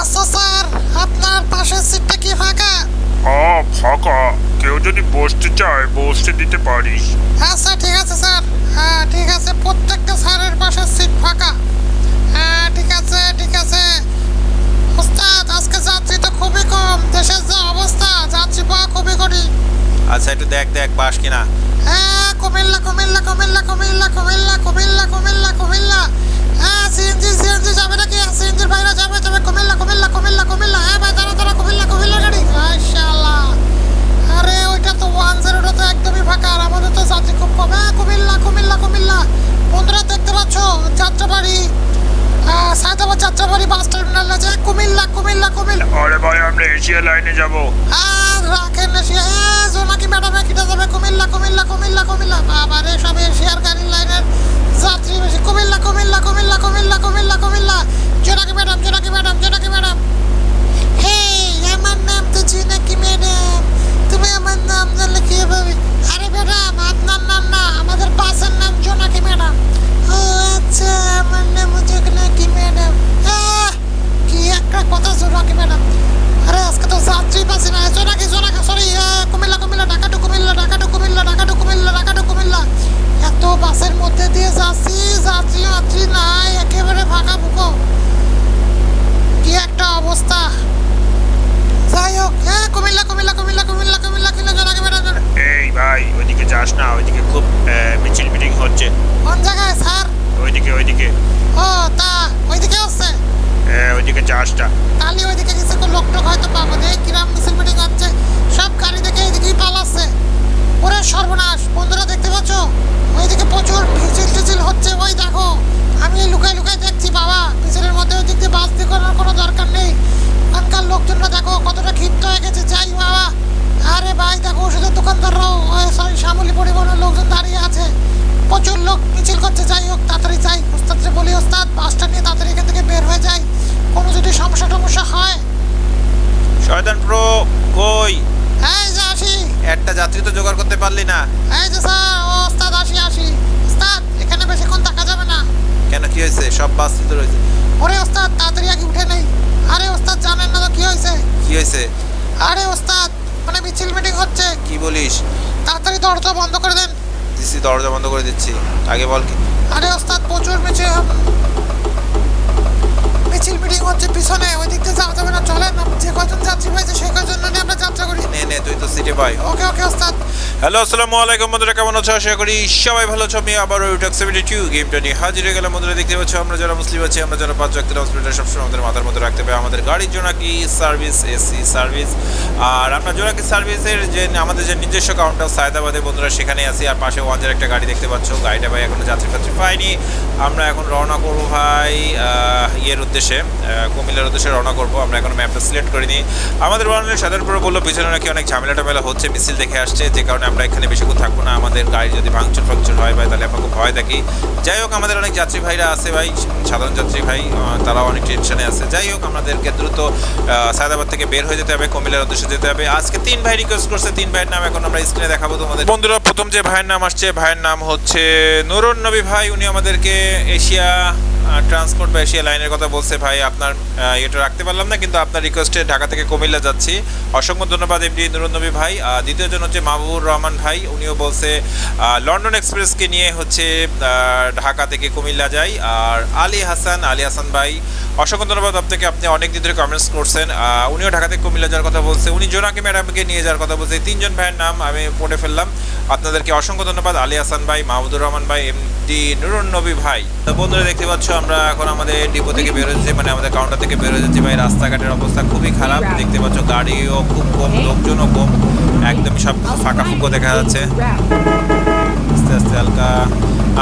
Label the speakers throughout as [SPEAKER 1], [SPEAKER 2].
[SPEAKER 1] আচ্ছা স্যার আপনার পাশের সিটটা কি ফাঁকা?
[SPEAKER 2] হ্যাঁ ফাঁকা। কেউ যদি বসতে চায় বসতে দিতে পারি
[SPEAKER 1] আচ্ছা ঠিক আছে স্যার। হ্যাঁ ঠিক আছে প্রত্যেকটা স্যারের পাশের সিট ফাঁকা। হ্যাঁ ঠিক আছে ঠিক আছে। ওস্তাদ আজকে যাত্রী তো খুবই কম। দেশের যে অবস্থা যাত্রী পাওয়া খুবই কঠিন।
[SPEAKER 3] আচ্ছা একটু দেখ দেখ পাস কিনা?
[SPEAKER 1] হ্যাঁ কুমিল্লা কুমিল্লা কুমিল্লা কুমিল্লা কুমিল্লা কুমিল্লা কুমিল্লা কুমিল্লা। হ্যাঁ সিএনজি সিএনজি যাবে নাকি? সিএনজির বাইরে যাবে। যাবে কুমিল্লা কুমিল্লা কুমিল্লা কুমিল্লা। হ্যাঁ ভাই দাঁড়া দাঁড়া কুমিল্লা কুমিল্লা গাড়ি। মাশাআল্লাহ। আরে ওইটা তো ওয়ান জিরোটা তো একদমই ফাঁকা। আর আমাদের তো যাত্রী খুব কম। হ্যাঁ কুমিল্লা কুমিল্লা কুমিল্লা। বন্ধুরা দেখতে পাচ্ছ? যাত্রাবাড়ি। সায়দাবাদ যাত্রাবাড়ি বাস টার্মিনাল আছে। কুমিল্লা কুমিল্লা কুমিল্লা।
[SPEAKER 2] আরে ভাই আমরা এশিয়া লাইনে যাব।
[SPEAKER 1] আর প্রচুর লোক মিছিল করছে যাই হোক তাড়াতাড়ি যাই। ওস্তাদরে বলি ওস্তাদ বাসটা নিয়ে তাড়াতাড়ি এখান থেকে বের হয়ে যাই। কোনো যদি সমস্যা টমস্যা হয়?
[SPEAKER 3] শয়তান প্রো কই?
[SPEAKER 1] এই যে আসি।
[SPEAKER 3] একটা যাত্রী তো জোগাড় করতে পারলি না।
[SPEAKER 1] এই যে স্যার ও ওস্তাদ আসি আসি। ওস্তাদ এখানে বেশিক্ষণ থাকা যাবে না।
[SPEAKER 3] কেন কি হয়েছে? সব বাস তো রয়েছে।
[SPEAKER 1] ওরে ওস্তাদ তাড়াতাড়ি আগে উঠে নেই। আরে ওস্তাদ জানেন না তো কি হয়েছে?
[SPEAKER 3] কি হয়েছে?
[SPEAKER 1] আরে ওস্তাদ মানে মিছিল মিটিং হচ্ছে।
[SPEAKER 3] কি বলিস?
[SPEAKER 1] তাড়াতাড়ি দরজা বন্ধ করে দেন।
[SPEAKER 3] দিচ্ছি দরজা বন্ধ করে দিচ্ছি। আগে বল কি?
[SPEAKER 1] আরে ওস্তাদ প্রচুর মিছিল মিছিল মিটিং হচ্ছে পিছনে ওই দিক যাওয়া যাবে না চলেন যে কজন যাত্রী হয়েছে সেই কজন নিয়ে আমরা যাত্রা করি।
[SPEAKER 3] নে নে তুই তো সিটে পাই
[SPEAKER 1] ওকে ওকে ওস্তাদ।
[SPEAKER 3] হ্যালো আসসালামু আলাইকুম বন্ধুরা কেমন আছো? আশা করি সবাই ভালো আছো। আমি আবার ইউটিউব সেভেন্টি টু গেমটা নিয়ে হাজির হয়ে গেলাম। বন্ধুরা দেখতে পাচ্ছ আমরা যারা মুসলিম আছি আমরা যারা পাঁচ ব্যক্তির হসপিটাল সবসময় আমাদের মাথার মধ্যে রাখতে পারি আমাদের গাড়ির জোনাকি সার্ভিস এসি সার্ভিস আর আমরা জোনাকি সার্ভিসের যে আমাদের যে নিজস্ব কাউন্টার সায়দাবাদে বন্ধুরা সেখানে আছি। আর পাশে ওয়ানজের একটা গাড়ি দেখতে পাচ্ছ। গাড়িটা ভাই এখনও যাত্রী ফাত্রী পাইনি আমরা এখন রওনা করব ভাই আহ, ইয়ের উদ্দেশ্যে। আহ, কুমিল্লার উদ্দেশ্যে রওনা করব। আমরা এখন ম্যাপটা সিলেক্ট করিনি। আমাদের ওয়ানের সাধারণপুরে বলল পিছনে নাকি অনেক ঝামেলা টামেলা হচ্ছে মিছিল দেখে আসছে যে কারণে আমরা এখানে বেশিক্ষণ থাকব না। আমাদের গাড়ি যদি ভাঙচুর ফাংচুর হয় ভাই তাহলে আমরা খুব ভয় থাকি। যাই হোক আমাদের অনেক যাত্রী ভাইরা আছে ভাই সাধারণ যাত্রী ভাই তারাও অনেক টেনশনে আছে। যাই হোক আমাদেরকে দ্রুত সায়দাবাদ থেকে বের হয়ে যেতে হবে কুমিল্লার উদ্দেশ্যে যেতে হবে। আজকে তিন ভাই রিকোয়েস্ট করছে তিন ভাইয়ের নাম এখন আমরা স্ক্রিনে দেখাবো তোমাদের। বন্ধুরা প্রথম যে ভাইয়ের নাম আসছে ভাইয়ের নাম হচ্ছে নুরুন নবী ভাই। উনি আমাদেরকে এশিয়া ট্রান্সপোর্ট বা এশিয়া লাইনের কথা বলছে ভাই, আপনার এটা রাখতে পারলাম না, কিন্তু আপনার রিকোয়েস্টে ঢাকা থেকে কুমিল্লা যাচ্ছি। অসংখ্য ধন্যবাদ এমডি নুরুন নবী ভাই। দ্বিতীয়জন হচ্ছে মাহবুবুর রহমান ভাই, উনিও বলছে লন্ডন এক্সপ্রেসকে নিয়ে হচ্ছে ঢাকা থেকে কুমিল্লা যাই। আর আলী হাসান আলী হাসান ভাই, অসংখ্য ধন্যবাদ আপনাকে, আপনি অনেক দিন ধরে কমেন্টস করছেন। উনিও ঢাকা থেকে কুমিল্লা যাওয়ার কথা বলছে। উনি জোনাকি ম্যাডামকে নিয়ে যাওয়ার কথা বলছে। তিনজন ভাইয়ের নাম আমি পড়ে ফেললাম। আপনাদেরকে অসংখ্য ধন্যবাদ। আলী হাসান ভাই মাহমুদুর রহমান ভাই এমডি নুরুন নবী ভাই। তো বন্ধুরা দেখতে পাচ্ছ, আমরা এখন আমাদের ডিপো থেকে বের হয়েছি মানে আমাদের কাউন্টার থেকে বের হয়ে যাচ্ছি। ভাই, রাস্তাঘাটের অবস্থা খুবই খারাপ। দেখতে পাচ্ছ, গাড়িও খুব কম, লোকজনও কম। একদমই সব কিছু ফাঁকা ফুঁকো দেখা যাচ্ছে। আস্তে আস্তে, হালকা।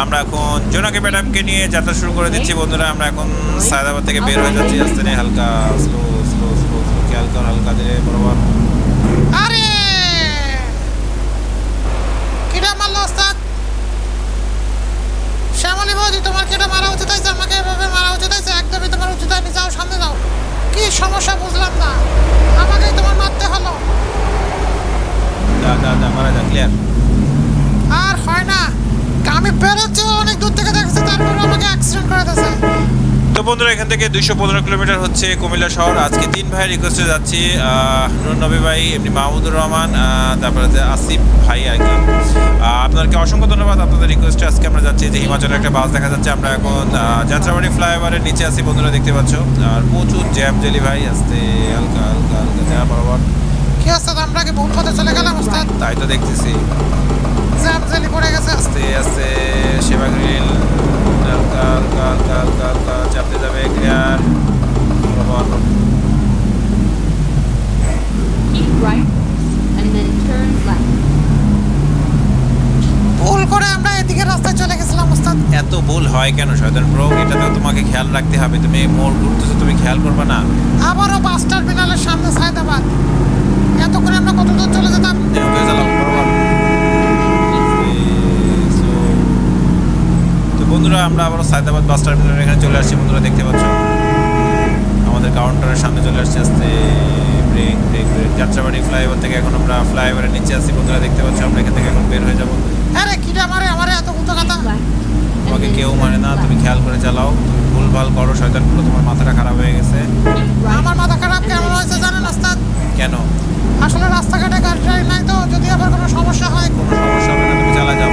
[SPEAKER 3] আমরা এখন জোনাকি ম্যাডামকে নিয়ে যাত্রা শুরু করে দিচ্ছি, বন্ধুরা। আমরা এখন সায়দাবাদ থেকে বের হয়ে যাচ্ছি। আস্তে নিয়ে হালকা স্লো স্লো স্লো স্লো হালকা হালকা ধীরে, বরাবর।
[SPEAKER 1] আরে কিটা মারলো ওস্তাদ শ্যামলী বৌদি তোমার কেটা মারা উচিত হয়েছে আমাকে এভাবে মারা উচিত হয়েছে একদমই তোমার উচিত হয়নি যাও সামনে যাও কি সমস্যা বুঝলাম না? আমাকেই তোমার মারতে হলো।
[SPEAKER 3] যা যা দা মারা যা ক্লিয়ার
[SPEAKER 1] আর হয় না। আমি বেরোচ্ছি অনেক দূর থেকে দেখছি তারপর আমাকে
[SPEAKER 3] বন্ধুরা এখান থেকে দুইশো পনেরো কিলোমিটার হচ্ছে কুমিল্লা শহর। আজকে তিন ভাই রিকোয়েস্টে যাচ্ছি নুর নবী ভাই এমনি মাহমুদুর রহমান তারপরে আসিফ ভাই আর কি। আপনাদেরকে অসংখ্য ধন্যবাদ আপনাদের রিকোয়েস্টে আজকে আমরা যাচ্ছি। যে হিমাচলের একটা বাস দেখা যাচ্ছে আমরা এখন যাত্রাবাড়ি ফ্লাইওভারের নিচে আছি বন্ধুরা দেখতে পাচ্ছ। আর প্রচুর জ্যাম জেলি ভাই আসতে হালকা হালকা হালকা জ্যাম বরাবর
[SPEAKER 1] কি ওস্তাদ আমরা কি ভুল পথে চলে গেলাম ওস্তাদ?
[SPEAKER 3] তাই তো দেখতেছি।
[SPEAKER 1] জ্যাম জেলি পড়ে গেছে।
[SPEAKER 3] আস্তে আস্তে সেবা গ্রিল হালকা হালকা হালকা হালকা হালকা চাপতে যাবে
[SPEAKER 4] left.
[SPEAKER 1] ভুল করে আমরা এদিকে রাস্তায় চলে গেছিলাম ওস্তাদ।
[SPEAKER 3] এত ভুল হয় কেন শয়তান ব্রো? এটা তো তোমাকে খেয়াল রাখতে হবে। তুমি মোড় ঘুরতেছো তুমি খেয়াল করবে না।
[SPEAKER 1] আবারও বাস টার্মিনালের সামনে সায়দাবাদ। এত করে আমরা কত দূর চলে যেতাম?
[SPEAKER 3] চালাও বরাবর এই, so, তো বন্ধুরা আমরা আবার সায়দাবাদ বাস টার্মিনালের এখানে চলে আসছি। বন্ধুরা দেখতে পাচ্ছ? আমাদের কাউন্টারের সামনে চলে আসছে আসতে। Brake brake brake Jatrabari flyover থেকে এখন আমরা ফ্লাইওভারের নিচে আসছি বন্ধুরা দেখতে পাচ্ছ? আমরা এখান থেকে এখন বের হয়ে যাব।
[SPEAKER 1] আরে কিটা মারে আমারে? এত উল্টো কথা।
[SPEAKER 3] তোমাকে কেউ মানে না তুমি খেয়াল করে চালাও। ভুল ভালো করো শয়তান পুরো তোমার মাথাটা খারাপ হয়ে গেছে।
[SPEAKER 1] আমার মাথা খারাপ কেমন হয়েছে জানেন ওস্তাদ?
[SPEAKER 3] কেন?
[SPEAKER 1] আসলে রাস্তাঘাটে গাড়ি নাই তো যদি আবার কোনো সমস্যা হয়।
[SPEAKER 3] কোনো সমস্যা হবে না তুমি চালা যাও।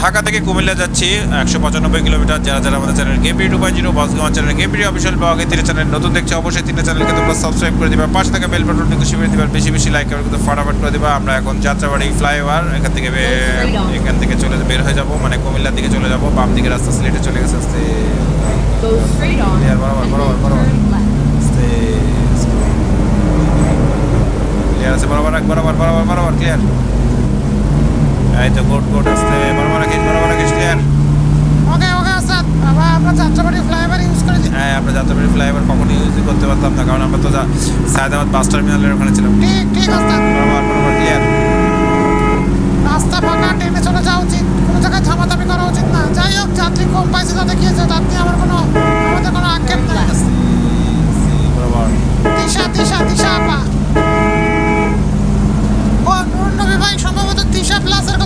[SPEAKER 3] ঢাকা থেকে কুমিল্লা যাচ্ছি একশো পঁচানব্বই কিলোমিটার যারা যারা আমাদের channel KP two point zero বসগাঁও channel KP official বা আগে তিন চ্যানেল নতুন দেখছে অবশ্যই তিনটে চ্যানেলকে তোমরা সাবস্ক্রাইব করে দিবা পাশে থাকা বেল বাটনটি খুশি করে দিবা বেশি বেশি লাইক করে কিন্তু করে দিবা আমরা এখন যাত্রাবাড়ি ফ্লাইওভার এখান থেকে এখান থেকে চলে বের হয়ে যাব মানে কুমিল্লার দিকে চলে যাব বাম দিকে রাস্তা সিলেটে চলে গেছে আস্তে। বরাবর, বরাবর, বরাবর। আছে? বরাবর বরাবর বরাবর বরাবর ক্লিয়ার এই তো কোট কোট আসতে বরাবর রাখিস বরাবর রাখিস ক্লিয়ার
[SPEAKER 1] ওকে ওকে ওস্তাদ আবার আমরা যাত্রাবাড়ি ফ্লাইওভার ইউজ করেছি
[SPEAKER 3] হ্যাঁ আমরা যাত্রাবাড়ি ফ্লাইওভার কখনো ইউজ করতে পারতাম না কারণ আমরা তো সায়দাবাদ বাস টার্মিনালের ওখানে ছিলাম।
[SPEAKER 1] ঠিক ঠিক ওস্তাদ
[SPEAKER 3] বরাবর বরাবর ক্লিয়ার
[SPEAKER 1] রাস্তা ফাঁকা ট্রেনে চলে যাওয়া উচিত। কোনো জায়গায় ঝামাঝামি করা উচিত না। যাই হোক যাত্রী কম পাইছে তাতে কি হয়েছে? তাতে আমার কোনো আমাদের কোনো আক্ষেপ নাই।
[SPEAKER 3] বরাবর
[SPEAKER 1] দিশা দিশা দিশা আপা। ও নবী ভাই সম্ভবত দিশা প্লাসের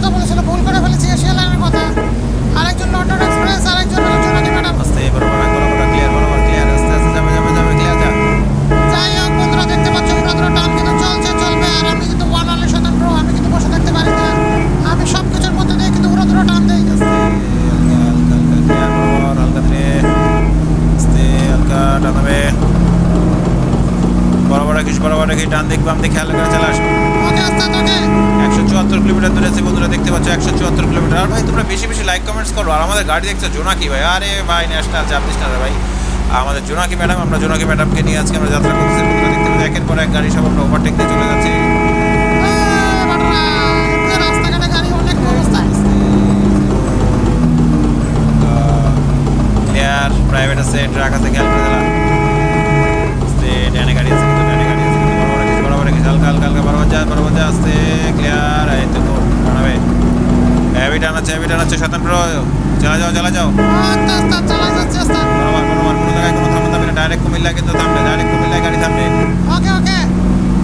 [SPEAKER 3] দেখছ জোনাকি ভাই। আরে ভাই ন্যাশনাল চাপ দিস না ভাই। আমাদের জোনাকি ম্যাডাম আমরা জোনাকি ম্যাডামকে নিয়ে আজকে আমরা যাত্রা করতেছি। বন্ধুরা দেখতে পাচ্ছি একের পর এক গাড়ি সব আমরা ওভারটেক দিয়ে চলে যাচ্ছি। ক্লিয়ার প্রাইভেট আছে ট্রাক আছে খেয়াল করে দিলাম আস্তে ডানে গাড়ি আছে কিন্তু ডানে গাড়ি আছে কিন্তু বরাবর রাখিস বরাবর রাখিস হালকা হালকা হালকা বরাবর যা বরাবর যা আস্তে ক্লিয়ার এই তো টানাবে হ্যাভি টানাচ্ছে হ্যাভি টানাচ্ছে চালা যাও চালা যাও।
[SPEAKER 1] আস্তে আস্তে চালাই যাচ্ছে ওস্তাদ
[SPEAKER 3] বরাবর বরাবর কোনো জায়গায় কোনো থামা থামবে না। ডাইরেক্ট কুমিল্লা কিন্তু থামবে ডাইরেক্ট কুমিল্লায় গাড়ি থামবে।
[SPEAKER 1] ওকে ওকে।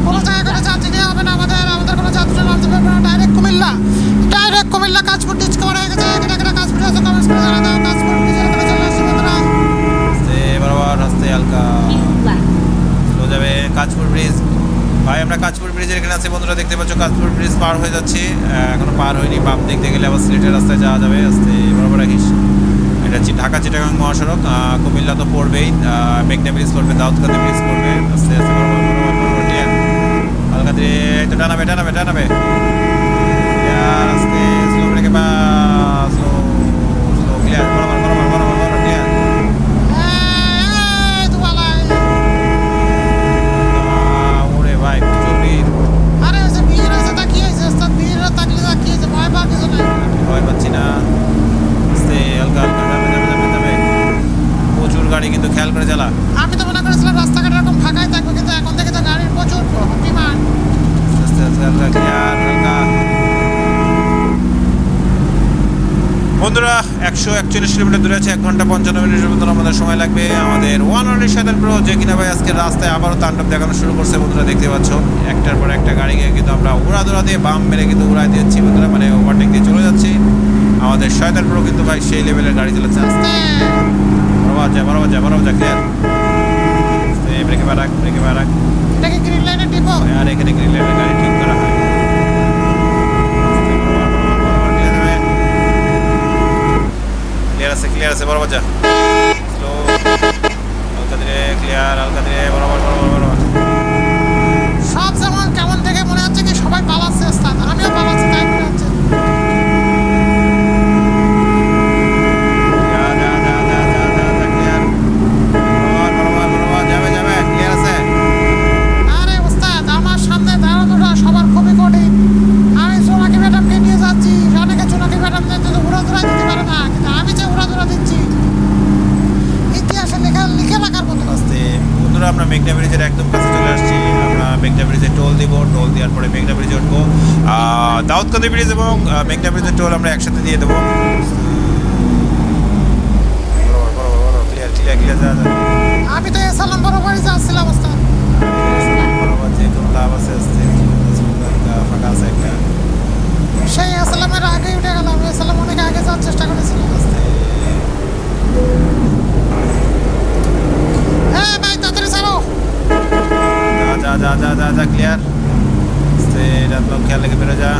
[SPEAKER 1] কোনো জায়গায় কোনো যাত্রী নেওয়া হবে না আমাদের আমাদের কোনো যাত্রী নামতে পারবে না ডাইরেক্ট কুমিল্লা। ডাইরেক্ট কুমিল্লা কাজপুর হয়ে গেছে এখানে এখানে কাজপুর আছে কমেন্টস করে জানা দাও কাজপুর নিজের এখানে চলে আসছে বন্ধুরা।
[SPEAKER 3] আস্তে বরাবর আস্তে হালকা।
[SPEAKER 4] Keep
[SPEAKER 3] স্লো যাবে কাঁচপুর ব্রিজ ভাই, আমরা কাঁচপুর ব্রিজের এখানে আছি, বন্ধুরা, দেখতে পাচ্ছ কাঁচপুর ব্রিজ পার হয়ে যাচ্ছি। এখনও পার হয়নি, বাম দেখতে গেলে আবার সিলেটের রাস্তায় যাওয়া যাবে। আস্তে বরাবর রাখিস। এটা হচ্ছে ঢাকা চিটাগাং মহাসড়ক কুমিল্লা তো পড়বেই মেঘনা ব্রিজ পড়বে দাউদকাতে ব্রিজ পড়বে, আস্তে আস্তে বরাবর বরাবর বরাবর ক্লিয়ার হালকা দিয়ে এই তো ডানাবে ডানাবে ডানাবে আস্তে স্লো ব্রেকে বা এক ঘণ্টা পঞ্চান্ন মিনিটের মতন আমাদের সময় লাগবে। আমাদের ওয়ান অনলি সাইকেল প্রো যে কিনা ভাই আজকে রাস্তায় আবারও তাণ্ডব দেখানো শুরু করছে বন্ধুরা দেখতে পাচ্ছ। একটার পর একটা গাড়িকে কিন্তু আমরা উড়া দৌড়া দিয়ে বাম মেরে কিন্তু উড়াই দিচ্ছি বন্ধুরা মানে ওভারটেক দিয়ে চলে যাচ্ছি। আমাদের শয়তান প্রো কিন্তু ভাই সেই লেভেলের গাড়ি চালাচ্ছে।
[SPEAKER 1] আস্তে!
[SPEAKER 3] বরাবর যা বরাবর যা বরাবর যা ক্লিয়ার ব্রেকে বারাক ব্রেকে বারাক
[SPEAKER 1] এটা কি গ্রিন লাইনের ডিপো
[SPEAKER 3] আর এখানে গ্রিন লাইনের গাড়ি ঠিক করা হয় ক্লিয়ার আছে ক্লিয়ার আছে বরাবর যা স্লো হালকা ধীরে ক্লিয়ার হালকা ধীরে বরাবর বরাবর বরাবর
[SPEAKER 1] সব যেমন কেমন থেকে মনে হচ্ছে কি সবাই পালাচ্ছে ওস্তাদ আমিও পালাচ্ছি তাই মনে হচ্ছে
[SPEAKER 3] যা যা যা যা যা যা যা ক্লিয়ার বরাবর বরাবর বরাবর যাবে যাবে ক্লিয়ার আছে
[SPEAKER 1] আরে ওস্তাদ আমার সামনে দাঁড়ানোটা সবার খুবই কঠিন আমি সোনাকি ম্যাডামকে নিয়ে যাচ্ছি অনেকে সোনাকি ম্যাডাম উড়াধুরা দিতে পারে না কিন্তু আমি যে উড়াধুরা দিচ্ছি ইতিহাসে লেখা লিখে রাখার মতো
[SPEAKER 3] আস্তে বন্ধুরা আমরা মেঘনা ব্রিজের একদম কাছে চলে আসছি আমরা মেঘনা ব্রিজে টোল দিব টোল দেওয়ার পরে মেঘনা ব্রিজে উঠবো আহ, দাউদকান্দি ব্রিজ এবং আহ, টোল আমরা একসাথে দিয়ে দেবো। ক্লিয়ার ক্লিয়ার ক্লিয়ার যা যা।
[SPEAKER 1] আমি তো এসালাম বরাবরই যাচ্ছিলাম ওস্তাদ
[SPEAKER 3] বরাবর যে কোনো লাভ আছে ফাঁকা আছে একটা।
[SPEAKER 1] সেই এসালামের আগে উঠে গেলাম এসালাম অনেক আগে যাওয়ার চেষ্টা করেছিলাম। হ্যাঁ ভাই তাড়াতাড়ি ছাড়ো।
[SPEAKER 3] যা যা যা যা যা ক্লিয়ার রাত খেয়াল লেগে বেরো যা।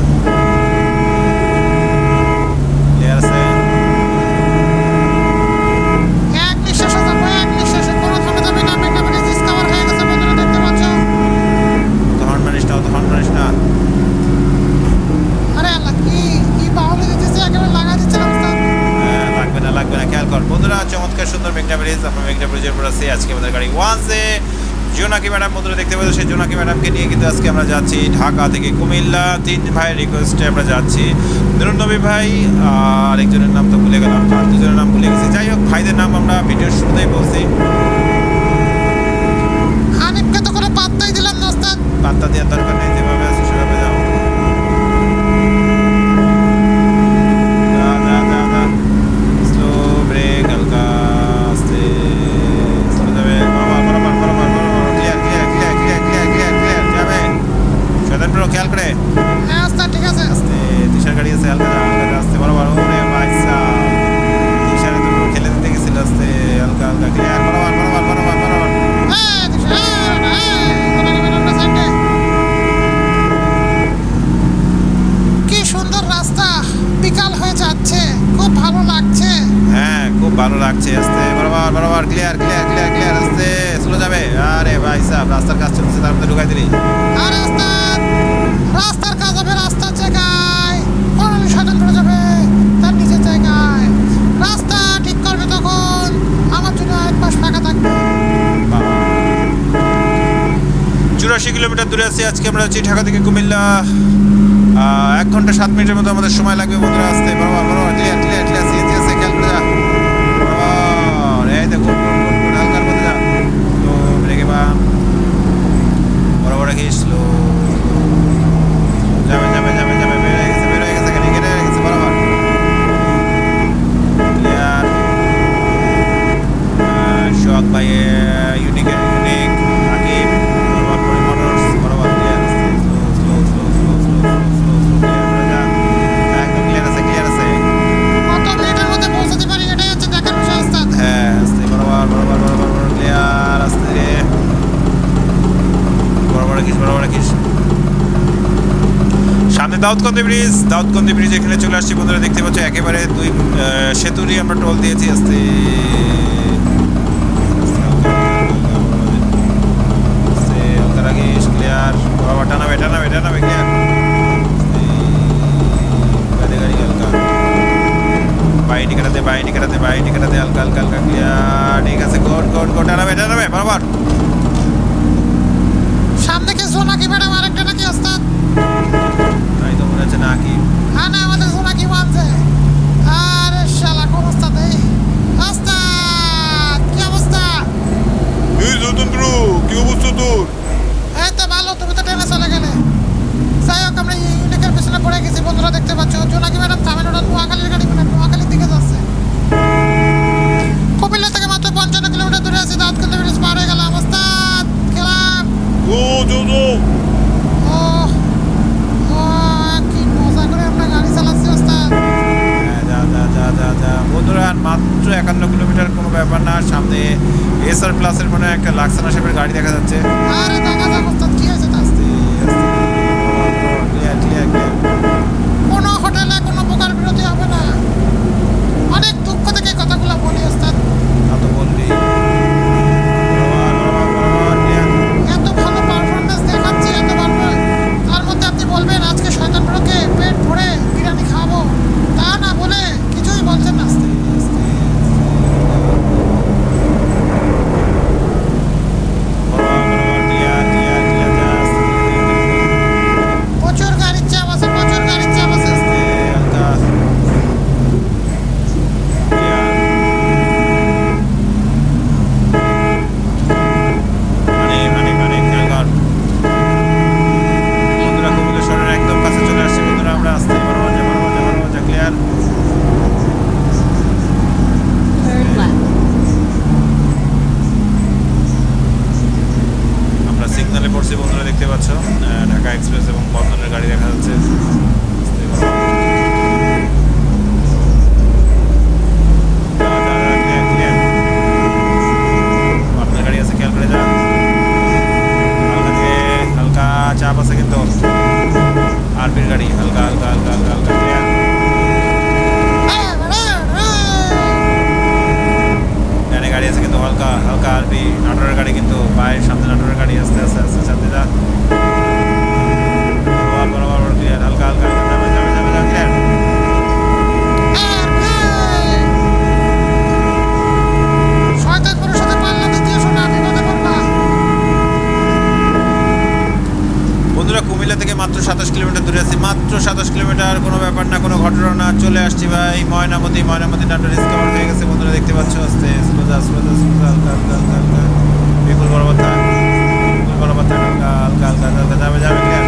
[SPEAKER 3] চমৎকার সুন্দর মেঘনা ব্রিজ আমরা মেঘনা ব্রিজের উপর আছি। আজকে আমাদের গাড়ি ওয়ান্সে জোনাকি ম্যাডাম বন্ধুরা দেখতে পাচ্ছ সেই জোনাকি ম্যাডামকে নিয়ে কিন্তু আজকে আমরা যাচ্ছি ঢাকা থেকে কুমিল্লা। তিন ভাইয়ের রিকোয়েস্টে আমরা যাচ্ছি। নুরুন নবী ভাই আর একজনের নাম তো ভুলে গেলাম আর দুজনের নাম ভুলে গেছি। যাই হোক ভাইদের নাম আমরা ভিডিওর শুরুতেই বলছি। পাত্তা দেওয়ার দরকার নেই যেভাবে শয়তান প্রো খেয়াল করে।
[SPEAKER 1] হ্যাঁ ওস্তাদ ঠিক আছে।
[SPEAKER 3] আস্তে তিশার গাড়ি আছে হালকা হালকা আস্তে বরাবর ওরে ভাই সাহ তিশারে তো খেলে দিতে গেছিল আস্তে হালকা হালকা ক্লিয়ার বরাবর বরাবর বরাবর বরাবর
[SPEAKER 1] হ্যাঁ দিশা, হ্যাঁ, হ্যাঁ। কি সুন্দর রাস্তা বিকাল হয়ে যাচ্ছে খুব ভালো লাগছে।
[SPEAKER 3] খুব ভালো লাগছে আস্তে। বরাবর বরাবর ক্লিয়ার ক্লিয়ার ক্লিয়ার ক্লিয়ার আস্তে। স্লো যাবে। আরে ভাই সাহেব রাস্তার কাজ চলছে তার মধ্যে ঢুকাই দিলি।
[SPEAKER 1] আরে ওস্তাদ রাস্তার কাজ হবে রাস্তার জায়গায়। করালি স্বতন্ত্র যাবে তার নিজের জায়গায়। রাস্তা ঠিক করবে তখন। আমার জন্য এক মাস ফাঁকা থাকবে।
[SPEAKER 3] চুরাশি কিলোমিটার দূরে আছি। আজকে আমরা আছি ঢাকা থেকে কুমিল্লা। এক ঘণ্টা সাত মিনিটের মতো আমাদের সময় লাগবে বন্ধুরা আসতে। বরাবর বরাবর clear Daudkandi bridge Daudkandi bridge এখানে চলে আসছি বন্ধুরা, দেখতে পাচ্ছ একেবারে দুই সেতুরই আমরা টোল দিয়েছি, আস্তে। বাইনি কাটাতে কাটাতে কাটাতে, হালকা হালকা ঠিক আছে গোট গোট গোট
[SPEAKER 1] সামনে কি সোনাকি ম্যাডাম, আরেকটা নাকি ওস্তাদ?
[SPEAKER 3] তাই তো মনে হচ্ছে না কি
[SPEAKER 1] হ্যাঁ না আমাদের সোনাকি মানছে? আরে শালা কোন এই ওস্তাদ কি অবস্থা?
[SPEAKER 3] এই স্বতন্ত্র কি অবস্থা তোর?
[SPEAKER 1] এই তো ভালো তুমি তো ট্রেনে চলে গেলে। যাই হোক আমরা ইউনিকের পিছনে পড়ে গেছি বন্ধুরা দেখতে পাচ্ছ। জোনাকি ম্যাডাম ওটা নোয়াখালীর গাড়ি মানে নোয়াখালীর দিকে যাচ্ছে। কুমিল্লা থেকে মাত্র পঞ্চান্ন কিলোমিটার দূরে আছে দাঁতকান্দি ব্রিজ পার হয়ে গেলাম। ওস্তাদ গেলাম
[SPEAKER 3] ও জো মাত্র একান্ন কিলোমিটার কোনো ব্যাপার না। সামনে এস এসআর প্লাসের মনে একটা লাক্সানা শেপের গাড়ি দেখা যাচ্ছে।
[SPEAKER 1] আরে দেখা কি আছে তা
[SPEAKER 3] আস্তে আস্তে। ক্লিয়ার ক্লিয়ার ক্লিয়ার
[SPEAKER 1] কোনো হোটেলে কোনো
[SPEAKER 3] পাচ্ছ ঢাকা এক্সপ্রেস এবং বন্ধনের গাড়ি দেখা যাচ্ছে। চাপ আছে কিন্তু। আরপির গাড়ি হালকা নাটোরের গাড়ি কিন্তু বাইরের সামনে নাটোরের গাড়ি আস্তে আস্তে আস্তে সামনে যা বন্ধুরা, কুমিল্লা থেকে মাত্র সাতাশ আছি। মাত্র সাতাশ কিলোমিটার, কোনো ব্যাপার না, কোনো ঘটনা না। চলে আসছি ভাই, ময়নামতি ময়নামতি নাটোর ডিসকভার হয়ে গেছে। বন্ধুরা দেখতে পাচ্ছ, আস্তে স্লোজা স্লোজা স্লোজা হালকা হালকা হালকা হালকা বিপুল বরাবর বিপুল বরাবর হালকা হালকা হালকা হালকা যাবে যাবে ক্লিয়ার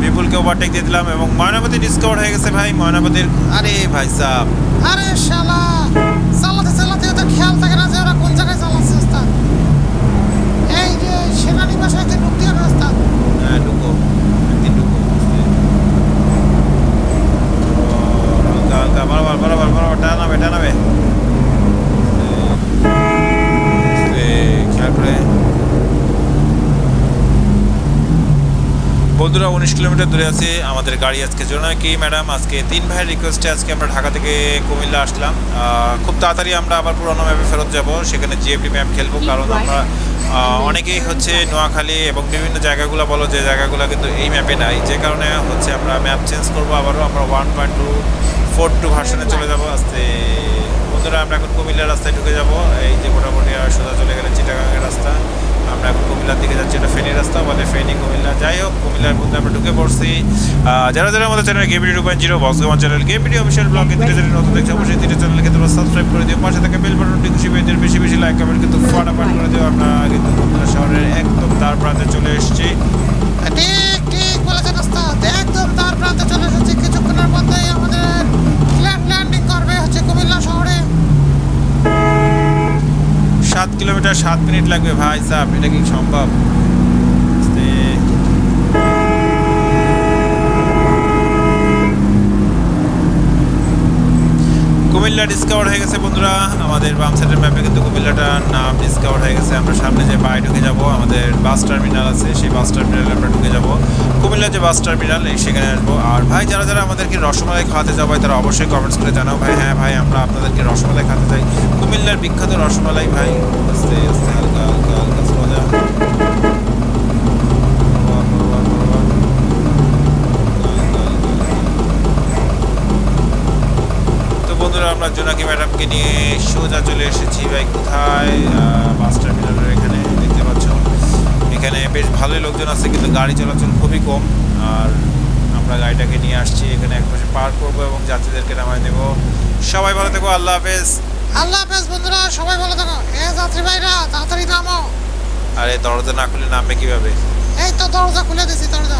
[SPEAKER 3] বিপুলকে ওভারটেক দিয়ে দিলাম এবং ময়নামতি ডিসকভার হয়ে গেছে ভাই, ময়নামতির আরে ভাই সাহ।
[SPEAKER 1] আরে শালা চালাতে চালাতে ওদের খেয়াল থাকে না যে ওরা কোন জায়গায় চালাচ্ছে ওস্তাদ এই যে সেনানিবাসে একদিন ঢুকতে হবে ওস্তাদ
[SPEAKER 3] হ্যাঁ ঢুকো একদিন ঢুকো হালকা হালকা বরাবর বরাবর বরাবর টানাবে টানাবে খেয়াল করে বন্ধুরা উনিশ কিলোমিটার দূরে আছে আমাদের গাড়ি আজকে জন্য কি ম্যাডাম আজকে তিন ভাইয়ের রিকোয়েস্টে আজকে আমরা ঢাকা থেকে কুমিল্লা আসলাম। খুব তাড়াতাড়ি আমরা আবার পুরোনো ম্যাপে ফেরত যাব সেখানে জিএফডি ম্যাপ খেলব কারণ আমরা অনেকেই হচ্ছে নোয়াখালী এবং বিভিন্ন জায়গাগুলো বলো যে জায়গাগুলো কিন্তু এই ম্যাপে নাই। যে কারণে হচ্ছে আমরা ম্যাপ চেঞ্জ করব আবারও আমরা one point two four two ভার্সনে চলে যাব। আস্তে বন্ধুরা আমরা এখন কুমিল্লার রাস্তায় ঢুকে যাব। এই যে মোটামুটি আর সোজা চলে গেলে চিটাগাঙের রাস্তা। আমরা এখন কুমিল্লার দিকে যাচ্ছি, এটা ফেনী রাস্তা বলে ফেনী কুমিল্লা। যাই হোক, কুমিল্লার মধ্যে আমরা ঢুকে পড়ছি। যারা যারা আমাদের channel game video two point zero বসগমান channel game video official blog কিন্তু চ্যানেল নতুন দেখছে, অবশ্যই তিনটে চ্যানেলকে তোমরা সাবস্ক্রাইব করে দিও। পাশে থাকা বেল বাটনটি খুশি পেয়ে বেশি বেশি লাইক কমেন্ট কিন্তু ফাটাফাট করে দিও। আমরা কিন্তু কুমিল্লা শহরের একদম তার প্রান্তে চলে এসেছি।
[SPEAKER 1] ঠিক ঠিক বলেছেন ওস্তাদ। একদম তার প্রান্তে চলে এসেছি। কিছুক্ষণের মধ্যেই আমাদের
[SPEAKER 3] কিলোমিটার সাত মিনিট লাগবে ভাই সাহ এটা কি সম্ভব। কুমিল্লা ডিসকভার হয়ে গেছে বন্ধুরা, আমাদের বাম সাইডের ম্যাপে কিন্তু কুমিল্লাটার নাম ডিসকভার হয়ে গেছে। আমরা সামনে যে পায়ে ঢুকে যাব, আমাদের বাস টার্মিনাল আছে, সেই বাস টার্মিনালে আমরা ঢুকে যাব। কুমিল্লার যে বাস টার্মিনাল সেখানে আসব। আর ভাই, যারা যারা আমাদেরকে রসমালাই খাওয়াতে যাব তারা অবশ্যই কমেন্টস করে জানাও। ভাই হ্যাঁ ভাই, আমরা আপনাদেরকে রসমালাই খাওয়াতে চাই কুমিল্লার বিখ্যাত রসমালাই ভাই। আস্তে আস্তে, হালকা হালকা হালকা সোজা। তো বন্ধুরা, আমরা জোনাকি ম্যাডামকে নিয়ে সোজা চলে এসেছি ভাই কোথায়? বাস টার্মিনালের এখানে, দেখতে পাচ্ছ। এখানে বেশ ভালোই লোকজন আছে, কিন্তু গাড়ি চলাচল খুবই কম। আর আমরা গাড়িটাকে নিয়ে আসছি, এখানে এক পাশে পার্ক করব এবং যাত্রীদেরকে নামাই দেবো। সবাই ভালো থেকো, আল্লাহ হাফেজ।
[SPEAKER 1] আল্লাহ হাফেজ বন্ধুরা সবাই ভালো থাকো। এ যাত্রী ভাইরা তাড়াতাড়ি নামো
[SPEAKER 3] আরে দরজা না খুলে নামবে কীভাবে?
[SPEAKER 1] এই তো দরজা খুলে দিছি দরজা।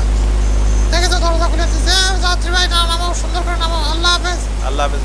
[SPEAKER 1] দেখেছ দরজা খুলে দিছি। যাত্রী ভাই না নামো সুন্দর করে নামো আল্লাহ হাফেজ।
[SPEAKER 3] আল্লাহ হাফেজ।